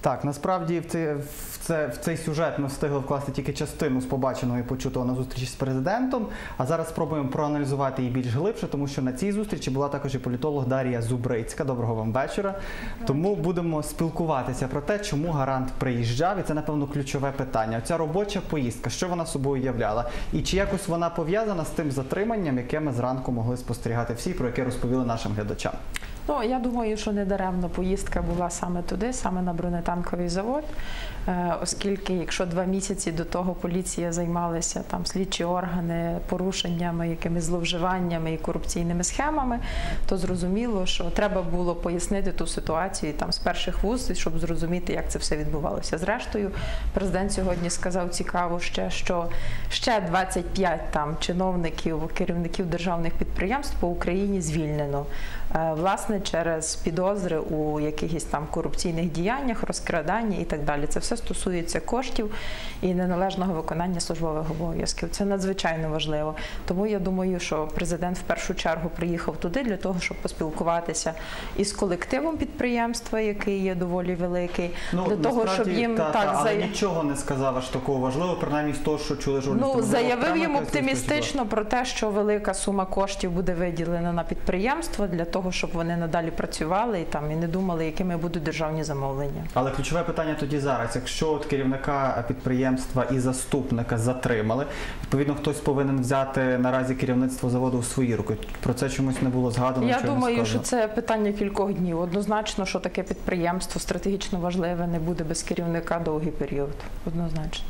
Так, насправді в цей, в, це, в цей сюжет ми встигли вкласти тільки частину з побаченого і почутого на зустрічі з президентом. А зараз спробуємо проаналізувати її більш глибше, тому що на цій зустрічі була також і політолог Дар'я Зубрицька. Доброго вам вечора. Тому будемо спілкуватися про те, чому гарант приїжджав, і це напевно ключове питання. Оця робоча поїздка, що вона собою являла, і чи якось вона пов'язана з тим затриманням, яке ми зранку могли спостерігати всі, про яке розповіли нашим глядачам. Ну я думаю, що недаремно поїздка була саме туди, саме на бронетанковий завод, Е, оскільки, якщо два місяці до того поліція займалася там слідчі органи порушеннями, якимись зловживаннями і корупційними схемами, то зрозуміло, що треба було пояснити ту ситуацію там з перших вуз, щоб зрозуміти, як це все відбувалося. Зрештою, президент сьогодні сказав цікаво ще, що ще 25 там чиновників, керівників державних підприємств по Україні звільнено. Е, Власне, через підозри у якихось там корупційних діяннях, розкраданні і так далі. Це все стосується коштів і неналежного виконання службових обов'язків. Це надзвичайно важливо. Тому я думаю, що президент в першу чергу приїхав туди для того, щоб поспілкуватися із колективом підприємства, який є доволі великий, для того, щоб їм та, так та, але нічого не сказав аж такого важливого, принаймні з того, що чули журналісти. Ну, заявив їм оптимістично про те, що велика сума коштів буде виділена на підприємство для того, щоб вони надалі працювали і там і не думали, якими будуть державні замовлення. Але ключове питання тоді зараз: якщо от керівника підприємства і заступника затримали, відповідно хтось повинен взяти наразі керівництво заводу в свої руки. Про це чомусь не було згадано. Я думаю, що це питання кількох днів. Однозначно, що таке підприємство стратегічно важливе не буде без керівника довгий період. Однозначно.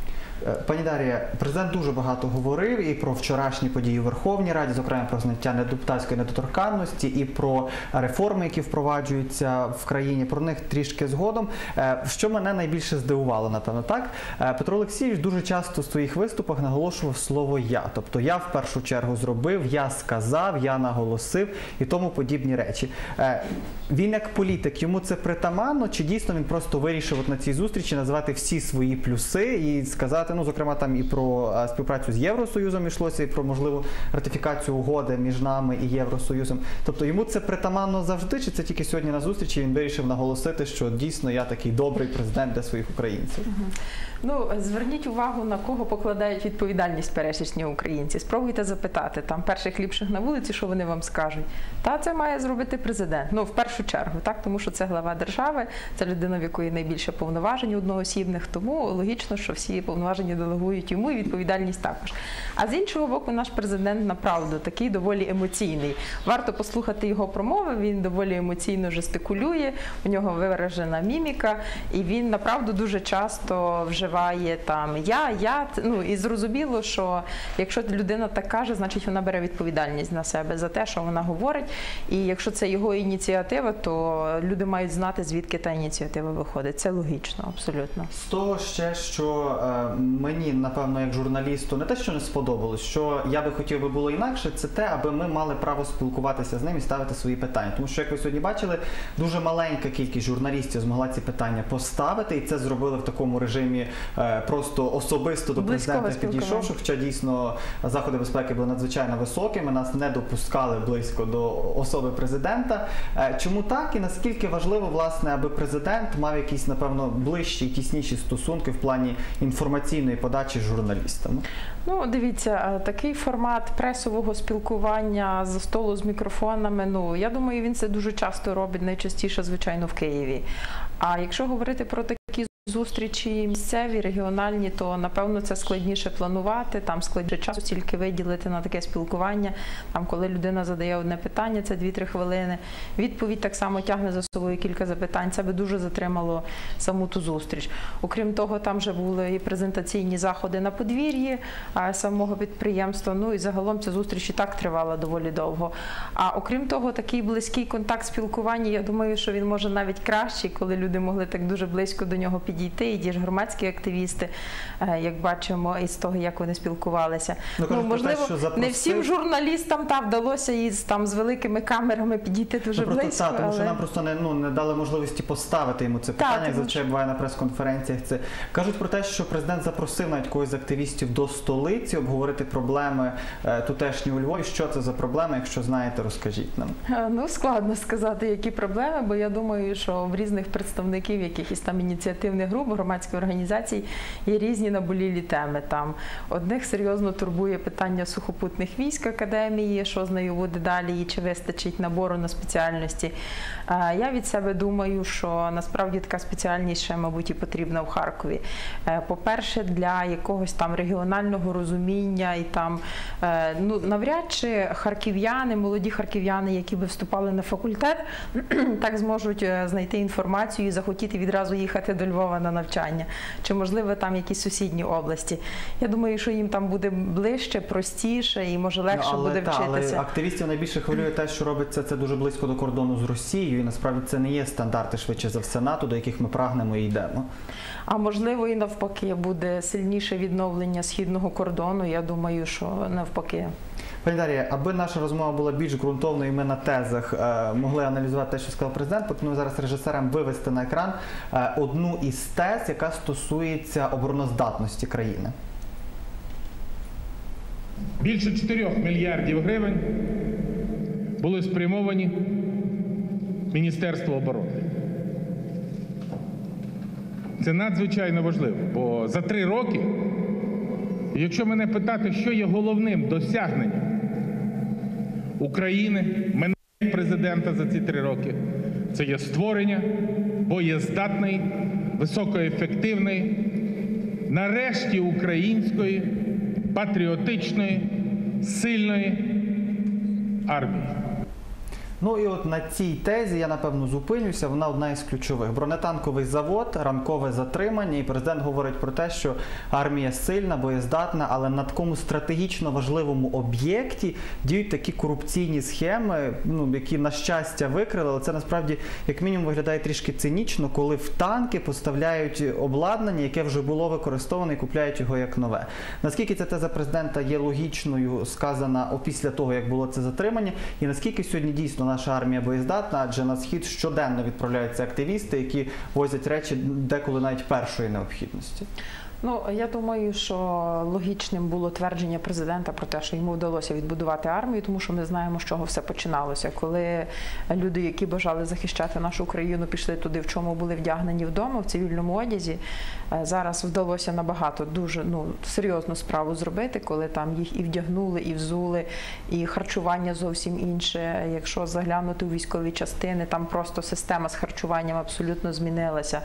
Е, Пані Дар'я, президент дуже багато говорив і про вчорашні події у Верховній Раді, зокрема про зняття недептатської недоторканності, і про реформи, які впроваджуються в країні. Про них трішки згодом. Е, Що мене найбільше здивувало, напевно, так Е, Петро Олексійович дуже часто в своїх виступах наголошував слово я, тобто я в першу чергу зробив, я сказав, я наголосив і тому подібні речі. Він як політик, йому це притаманно, чи дійсно він просто вирішив на цій зустрічі назвати всі свої плюси і сказати, ну зокрема, там і про е, співпрацю з Євросоюзом йшлося, і про можливу ратифікацію угоди між нами і Євросоюзом. Тобто йому це притаманно завжди, чи це тільки сьогодні на зустрічі він вирішив наголосити, що дійсно я такий добрий президент для своїх українців. Ну зверніть увагу на кого покладають відповідальність пересічні українці. Спробуйте запитати там перших ліпших на вулиці, що вони вам скажуть. Та це має зробити президент. Ну в першу чергу, так тому що це глава держави, це людина, в якої найбільше повноважень одноосібних. Тому логічно, що всі повноваження делегують йому, і відповідальність також. А з іншого боку, наш президент направду такий доволі емоційний. Варто послухати його промови. Він доволі емоційно жестикулює. У нього виражена міміка, і він направду дуже часто вживає там я, я. Ну і зрозуміло, що якщо людина так каже, значить вона бере відповідальність на себе за те, що вона говорить. І якщо це його ініціатива, то люди мають знати, звідки та ініціатива виходить. Це логічно, абсолютно. З того ще, що е, мені, напевно, як журналісту, не те, що не сподобалось, що я би хотів би було інакше, це те, аби ми мали право спілкуватися з ним і ставити свої питання. Тому що, як ви сьогодні бачили, дуже маленька кількість журналістів змогла ці питання поставити, і це зробили в такому режимі е, просто особисто до президента підійшовши. Хоча дійсно заходи безпеки були надзвичайно високими, нас не допускали близько до особи президента. Е, Чому так і наскільки важливо, власне, аби президент мав якісь, напевно, ближчі і тісніші стосунки в плані інформаційної подачі журналістами? Ну, дивіться, е, такий формат пресового спілкування за столу з мікрофонами. Ну я думаю, він це дуже часто робить, найчастіше, звичайно, в Києві. А якщо говорити про такі зустрічі місцеві, регіональні, то напевно це складніше планувати. Там складніше часу тільки виділити на таке спілкування. Там, коли людина задає одне питання, це 2-3 хвилини. Відповідь так само тягне за собою кілька запитань. Це би дуже затримало саму ту зустріч. Окрім того, там вже були і презентаційні заходи на подвір'ї самого підприємства. Ну і загалом ця зустріч і так тривала доволі довго. А окрім того, такий близький контакт спілкування, я думаю, що він може навіть кращий, коли люди могли так дуже близько до нього підійти підійти, і ті ж громадські активісти, е, як бачимо, із того, як вони спілкувалися. Ну, кажуть про те, що не всім журналістам та вдалося із там з великими камерами підійти дуже Ну, близько. та, тому що нам просто не ну не дали можливості поставити йому це Так, питання. як зазвичай буває на прес-конференціях. Це кажуть про те, що президент запросив навіть когось з активістів до столиці обговорити проблеми е, тутешні у Львові. Що це за проблеми? Якщо знаєте, розкажіть нам. Е, Ну, складно сказати, які проблеми, бо я думаю, що в різних представників якихось там ініціативних груп, громадських організацій є різні наболілі теми. Там одних серйозно турбує питання сухопутних військ академії, що з нею буде далі, і чи вистачить набору на спеціальності. Я від себе думаю, що насправді така спеціальність ще, мабуть, і потрібна в Харкові. Е, По-перше, для якогось там регіонального розуміння і там е, ну навряд чи харків'яни, молоді харків'яни, які би вступали на факультет, так зможуть е, знайти інформацію і захотіти відразу їхати до Львова на навчання, чи можливо там якісь сусідні області. Я думаю, що їм там буде ближче, простіше і може легше Ну, але, буде та, але активістів найбільше хвилює те, що робиться це дуже близько до кордону з Росією, і насправді це не є стандарти швидше за все НАТО, до яких ми прагнемо і йдемо. А можливо, і навпаки буде сильніше відновлення східного кордону. Я думаю, що навпаки. Пані Дар'я, аби наша розмова була більш ґрунтовною, і ми на тезах е, могли аналізувати те, що сказав президент. Пропоную зараз режисерам вивести на екран е, одну із тез, яка стосується обороноздатності країни. Більше 4 мільярдів гривень були спрямовані Міністерству оборони. Це надзвичайно важливо, бо за три роки, якщо мене питати, що є головним досягненням України, мене президента за ці три роки, це є створення боєздатної, високоефективної, нарешті української патріотичної, сильної армії. Ну і от на цій тезі я напевно зупинюся. Вона одна із ключових. Бронетанковий завод, ранкове затримання, і президент говорить про те, що армія сильна, боєздатна, але на такому стратегічно важливому об'єкті діють такі корупційні схеми, ну які на щастя викрили. Але це насправді як мінімум виглядає трішки цинічно, коли в танки поставляють обладнання, яке вже було використоване, і купляють його як нове. Наскільки ця теза президента є логічною, сказана опісля того, як було це затримання, і наскільки сьогодні дійсно наша армія боєздатна, адже на схід щоденно відправляються активісти, які возять речі деколи навіть першої необхідності. Ну я думаю, що логічним було твердження президента про те, що йому вдалося відбудувати армію, тому що ми знаємо, з чого все починалося. Коли люди, які бажали захищати нашу країну, пішли туди, в чому були вдягнені вдома в цивільному одязі. е, Зараз вдалося набагато дуже ну серйозну справу зробити, коли там їх і вдягнули, і взули, і харчування зовсім інше. Якщо заглянути у військові частини, там просто система з харчуванням абсолютно змінилася.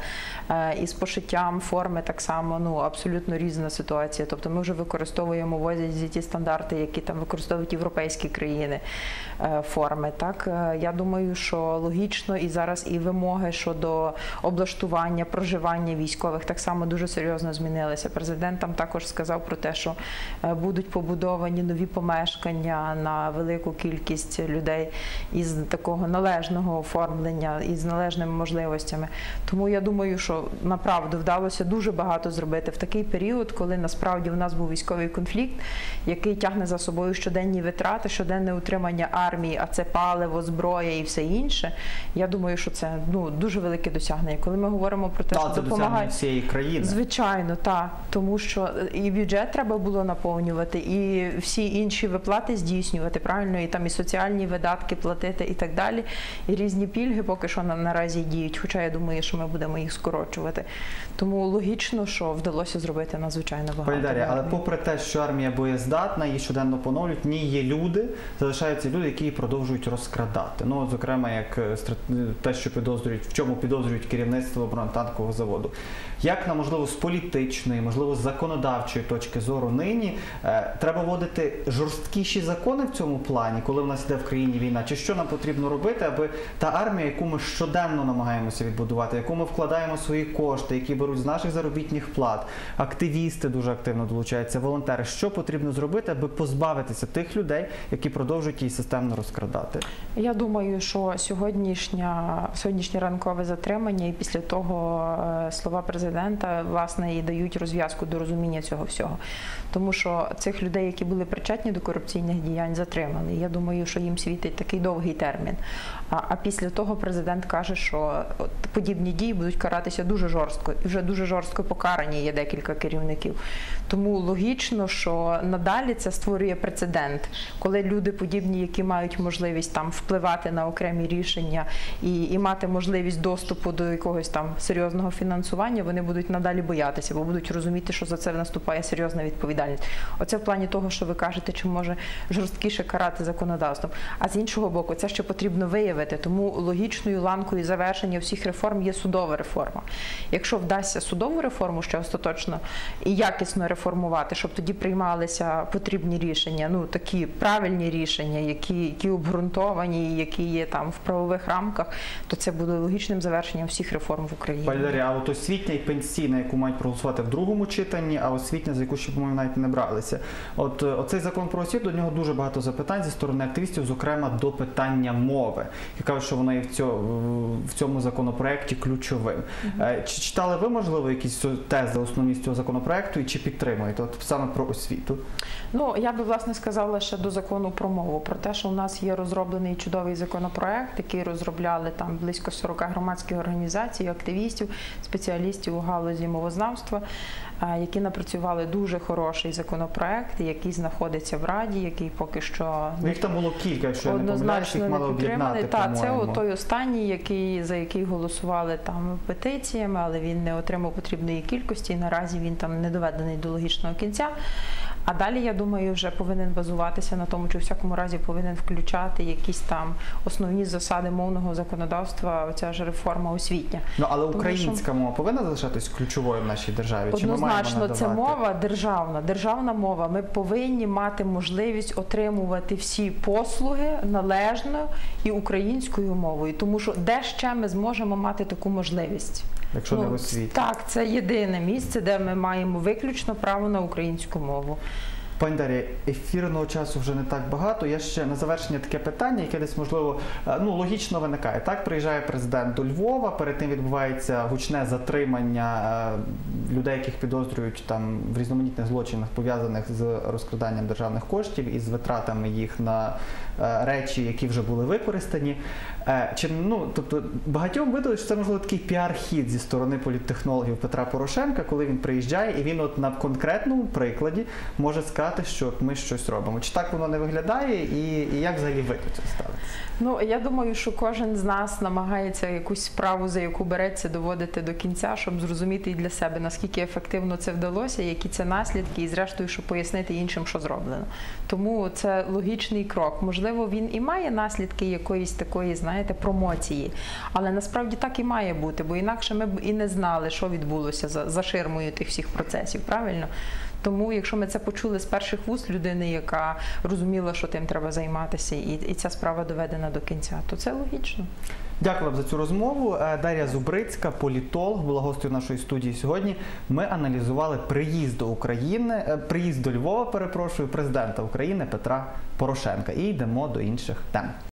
Е, І з пошиттям форми так само ну абсолютно різна ситуація. Тобто ми вже використовуємо в одязі ті стандарти, які там використовують європейські країни е, форми. Так Е, я думаю, що логічно і зараз і вимоги щодо облаштування, проживання військових так само дуже серйозно змінилися. Президент там також сказав про те, що е, будуть побудовані нові помешкання на велику кількість людей із такого належного оформлення із належними можливостями. Тому я думаю, що направду вдалося дуже багато зробити в такий період, коли насправді в нас був військовий конфлікт, який тягне за собою щоденні витрати, щоденне утримання армії, а це паливо, зброя і все інше. Я думаю, що це ну дуже велике досягнення. Коли ми говоримо про те, Та що це допомагає. всієї країни. Звичайно, так. Тому що е, і бюджет треба було наповнювати, і всі інші виплати здійснювати, правильно, і там і соціальні видатки платити, і так далі. І різні пільги поки що на, наразі діють. Хоча я думаю, що ми будемо їх скорочувати. Тому логічно, що вдалося зробити надзвичайно багато. Пані Дар'я, але попри те, що армія боєздатна, її щоденно поновлюють, в ній є люди, залишаються люди, які її продовжують розкрадати. Ну, зокрема, як е, те, що підозрюють, в чому підозрюють керівництво бронетанкового заводу. Як на можливо з політичної, можливо, з законодавчої точки зору нині е, треба вводити жорсткіші закони в цьому плані, коли в нас йде в країні війна? Чи що нам потрібно робити, аби та армія, яку ми щоденно намагаємося відбудувати, яку ми вкладаємо свої кошти, які беруть з наших заробітних плат, активісти дуже активно долучаються, волонтери. Що потрібно зробити, аби позбавитися тих людей, які продовжують її системно розкрадати? Я думаю, що сьогоднішня сьогоднішнє ранкове затримання, і після того е, слова президента власне і дають розв'язку до розуміння цього всього. Тому що цих людей, які були причетні до корупційних діянь, затримали. Я думаю, що їм світить такий довгий термін. А, а після того президент каже, що от подібні дії будуть каратися дуже жорстко, і вже дуже жорстко покарані є декілька керівників. Тому логічно, що надалі це створює прецедент, коли люди подібні, які мають можливість там впливати на окремі рішення і, і мати можливість доступу до якогось там серйозного фінансування, вони будуть надалі боятися, бо будуть розуміти, що за це наступає серйозна відповідальність. Оце в плані того, що ви кажете, чи може жорсткіше карати законодавством. А з іншого боку, це ще потрібно виявити. Тому логічною ланкою завершення всіх реформ є судова реформа. Якщо вдасться судову реформу ще остаточно і якісно реформувати, щоб тоді приймалися потрібні рішення, ну такі правильні рішення, які, які обґрунтовані, які є там в правових рамках, то це буде логічним завершенням всіх реформ в Україні. Пані а от освітня і пенсійна, яку мають проголосувати в другому читанні, а освітня, за яку ще по-моєму навіть не бралися. От е, оцей закон про освіту, до нього дуже багато запитань зі сторони активістів, зокрема до питання мови. І кажуть, що вона є в цьому, в цьому законопроекті ключовим. Е, Чи читали ви, можливо, якісь тези основні з цього законопроекту і чи підтримуєте? От саме про освіту? Ну я би власне сказала ще до закону про мову про те, що у нас є розроблений чудовий законопроект, який розробляли там близько 40 громадських організацій, активістів, спеціалістів у галузі мовознавства, які напрацювали дуже хороший законопроект, який знаходиться в раді, який поки що Ну, Їх там було кілька, якщо я не помиляюсь, їх підтриманий. об'єднати. Так, це той останній, який за який голосували там петиціями, але він не отримав потрібної кількості. І наразі він там не доведений до логічного кінця. А далі я думаю, вже повинен базуватися на тому, чи в всякому разі повинен включати якісь там основні засади мовного законодавства. Оця ж реформа освітня. Ну але що- українська мова повинна залишатись ключовою в нашій державі? Чи ми маємо Однозначно, це мова державна, державна мова. Ми повинні мати можливість отримувати всі послуги належно і українською мовою, тому що де ще ми зможемо мати таку можливість? Якщо не в Ну, освіті. Так, це єдине місце, де ми маємо виключно право на українську мову. Пані Дар'я, ефірного часу вже не так багато. Я ще на завершення таке питання, яке десь можливо е, ну логічно виникає. Так приїжджає президент до Львова. Перед тим відбувається гучне затримання е, людей, яких підозрюють там в різноманітних злочинах, пов'язаних з розкраданням державних коштів і з витратами їх на е, речі, які вже були використані. Е, Чи ну тобто багатьом видали, що це можливо такий піар-хід зі сторони політтехнологів Петра Порошенка, коли він приїжджає, і він от на конкретному прикладі може сказати, що ми щось робимо. Чи так воно не виглядає, і, і як взагалі ви до цього ставитесь? Ну я думаю, що кожен з нас намагається якусь справу, за яку береться, доводити до кінця, щоб зрозуміти і для себе наскільки ефективно це вдалося, які це наслідки, і зрештою, щоб пояснити іншим, що зроблено. Тому це логічний крок. Можливо, він і має наслідки якоїсь такої, знаєте, промоції, але насправді так і має бути, бо інакше ми б і не знали, що відбулося за, за ширмою тих всіх процесів. Правильно? Тому, якщо ми це почули з перших вуст людини, яка розуміла, що тим треба займатися, і, і ця справа доведена до кінця, то це логічно. Дякую вам за цю розмову. Е, Дар'я Зубрицька, політолог, була гостею нашої студії сьогодні. Ми аналізували приїзд до України, е, приїзд до Львова, перепрошую, президента України Петра Порошенка. І йдемо до інших тем.